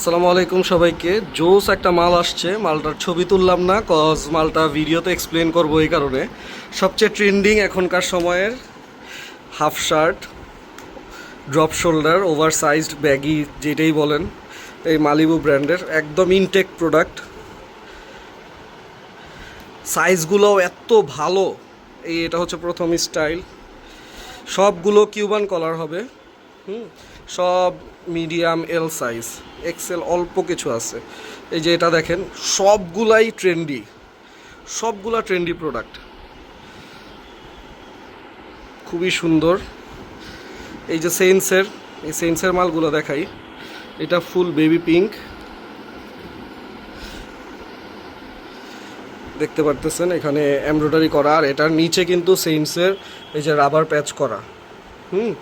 আসসালামু আলাইকুম সবাইকে। জোস একটা মাল আসছে, মালটার ছবি তুললাম না, কজ মালটা ভিডিওতে এক্সপ্লেন করব এই কারণে। সবচেয়ে ট্রেন্ডিং এখনকার সময়ের half shirt drop shoulder oversized baggy যেটাই বলেন, এই মালিবু ব্র্যান্ডের একদম ইনটেক প্রোডাক্ট সাইজগুলোও এত ভালো, এই এটা হচ্ছে প্রথম স্টাইল সবগুলো কিউবান কলার হবে। হুম? সব মিডিয়াম এল সাইজ এক্সেল অল্প কিছু আছে। এই যে এটা দেখেন, সবগুলাই ট্রেন্ডি সবগুলা ট্রেন্ডি প্রোডাক্ট খুবই সুন্দর। এই যে সেন্সের এই সেন্সের মালগুলো দেখাই। এটা ফুল বেবি পিঙ্ক দেখতে পারতেছেন, এখানে এমব্রয়ডারি করা। আর এটার নিচে কিন্তু সেন্সের এই যে রাবার প্যাচ করা। হুম?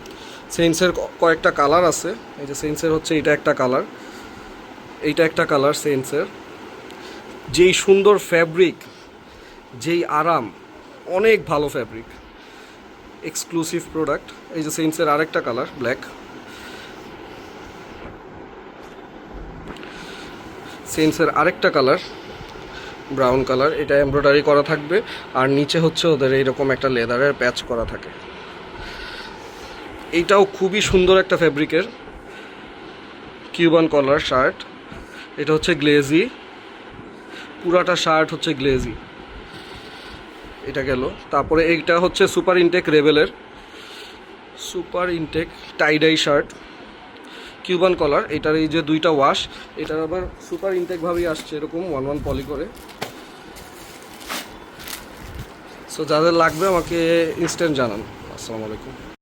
সেন্সের কয়েকটা কালার আছে। এই যে সেন্সের হচ্ছে এটা একটা কালার। এইটা একটা কালার সেন্সের। যেই সুন্দর ফ্যাব্রিক, যেই আরাম, অনেক ভালো ফ্যাব্রিক। এক্সক্লুসিভ প্রোডাক্ট এই যে সেন্সের আরেকটা কালার ব্ল্যাক সেন্সের আরেকটা কালার ব্রাউন কালার। এটা এমব্রয়ডারি করা থাকবে। আর নিচে হচ্ছে ওদের এইরকম একটা লেদারের প্যাচ করা থাকে। এইটাও খুবই সুন্দর একটা ফ্যাব্রিকের কিউবান কলার শার্ট। এটা হচ্ছে গ্লেজি। পুরাটা শার্ট হচ্ছে গ্লেজি। এটা গেল। তারপরে এইটা হচ্ছে super intake রেবেলের। Super intake tie dye shirt. Cuban collar. এটার এই যে দুইটা ওয়াশ, এটার আবার সুপার ইনটেকভাবেই আসছে এরকম ওয়ান ওয়ান পলি করে। সো যাদের লাগবে আমাকে ইনস্ট্যান্ট জানান। আসসালামু আলাইকুম।